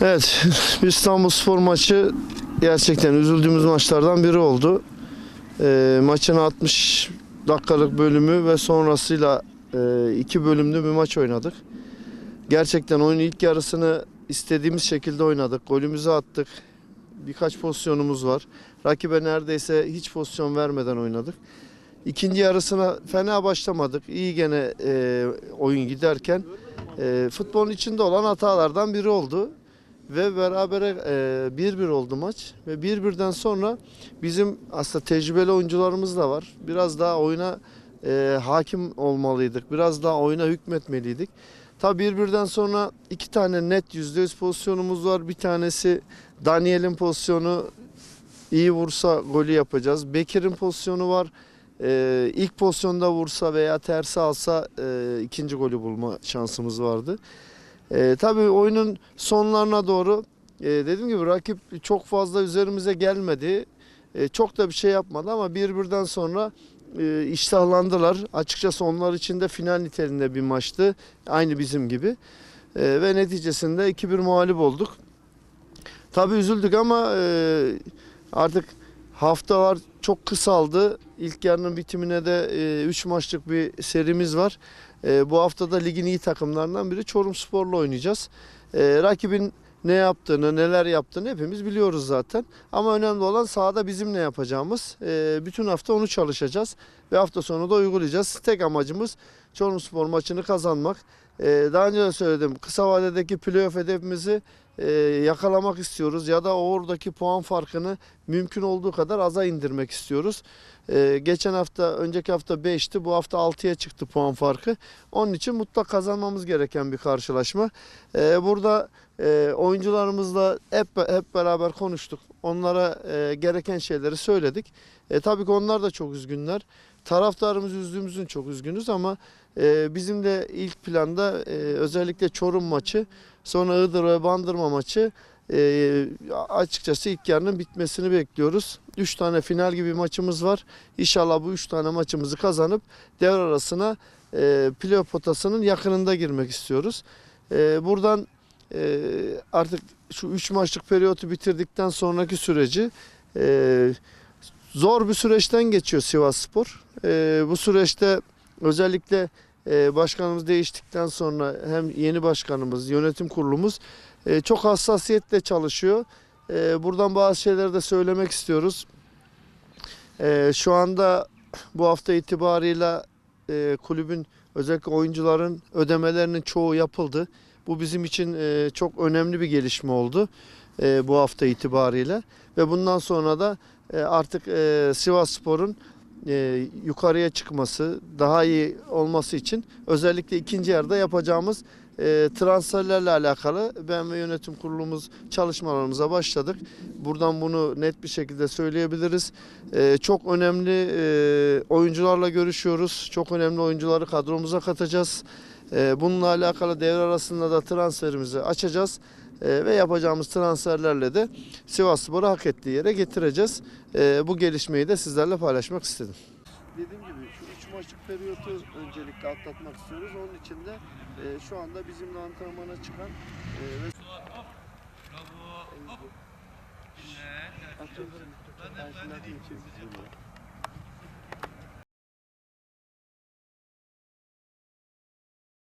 Evet İstanbul Spor maçı gerçekten üzüldüğümüz maçlardan biri oldu. Ee, maçın 60 dakikalık bölümü ve sonrasıyla e, iki bölümlü bir maç oynadık. Gerçekten oyunun ilk yarısını istediğimiz şekilde oynadık. Golümüzü attık. Birkaç pozisyonumuz var. Rakibe neredeyse hiç pozisyon vermeden oynadık. İkinci yarısına fena başlamadık. İyi gene e, oyun giderken e, futbolun içinde olan hatalardan biri oldu ve berabere e, 1-1 oldu maç ve 1-1'den sonra bizim aslında tecrübeli oyuncularımız da var. Biraz daha oyuna e, hakim olmalıydık. Biraz daha oyuna hükmetmeliydik. Tabii 1-1'den sonra iki tane net %100 pozisyonumuz var. Bir tanesi Daniel'in pozisyonu iyi vursa golü yapacağız. Bekir'in pozisyonu var. Ee, ilk pozisyonda vursa veya tersi alsa e, ikinci golü bulma şansımız vardı. E, tabii oyunun sonlarına doğru e, dediğim gibi rakip çok fazla üzerimize gelmedi. E, çok da bir şey yapmadı ama bir birden sonra e, iştahlandılar. Açıkçası onlar için de final niteliğinde bir maçtı. Aynı bizim gibi. E, ve neticesinde 2-1 mağlup olduk. Tabii üzüldük ama e, artık haftalar çok kısaldı. İlk yarının bitimine de 3 maçlık bir serimiz var. E, bu hafta da ligin iyi takımlarından biri Çorum Spor'la oynayacağız. E, rakibin ne yaptığını, neler yaptığını hepimiz biliyoruz zaten. Ama önemli olan sahada bizim ne yapacağımız. E, bütün hafta onu çalışacağız ve hafta sonu da uygulayacağız. Tek amacımız Çorum Spor maçını kazanmak. E, daha önce de söyledim. Kısa vadedeki playoff hedefimizi e, yakalamak istiyoruz ya da oradaki puan farkını mümkün olduğu kadar aza indirmek istiyoruz. E, geçen hafta, önceki hafta 5'ti. Bu hafta 6'ya çıktı puan farkı. Onun için mutlak kazanmamız gereken bir karşılaşma. E, burada oyuncularımızla hep hep beraber konuştuk. Onlara gereken şeyleri söyledik. Tabii ki onlar da çok üzgünler. Taraftarımız üzdüğümüzün çok üzgünüz ama bizim de ilk planda özellikle Çorum maçı, sonra Iğdır ve Bandırma maçı e, açıkçası ilk yarının bitmesini bekliyoruz. 3 tane final gibi maçımız var. İnşallah bu 3 tane maçımızı kazanıp devre arasına e, playoff potasının yakınında girmek istiyoruz. E, buradan e, artık şu 3 maçlık periyodu bitirdikten sonraki süreci e, zor bir süreçten geçiyor Sivas Spor. E, bu süreçte özellikle e, başkanımız değiştikten sonra hem yeni başkanımız, yönetim kurulumuz e, çok hassasiyetle çalışıyor. E, buradan bazı şeyleri de söylemek istiyoruz. E, şu anda bu hafta itibarıyla kulübün özellikle oyuncuların ödemelerinin çoğu yapıldı. Bu bizim için çok önemli bir gelişme oldu bu hafta itibariyle ve bundan sonra da artık Sivas Spor'un e, yukarıya çıkması, daha iyi olması için özellikle ikinci yarıda yapacağımız e, transferlerle alakalı ben ve yönetim kurulumuz çalışmalarımıza başladık. Buradan bunu net bir şekilde söyleyebiliriz. E, çok önemli e, oyuncularla görüşüyoruz. Çok önemli oyuncuları kadromuza katacağız. E, bununla alakalı devre arasında da transferimizi açacağız. E, ve yapacağımız transferlerle de Sivas Spor'u hak ettiği yere getireceğiz. E, bu gelişmeyi de sizlerle paylaşmak istedim. Dediğim gibi şu 3 maçlık periyotu öncelikle atlatmak istiyoruz. Onun için de e, şu anda bizimle antrenmana çıkan e, ve Bravo. Hop. Dinle. Atıyorum. Ben şimdi atayım ki.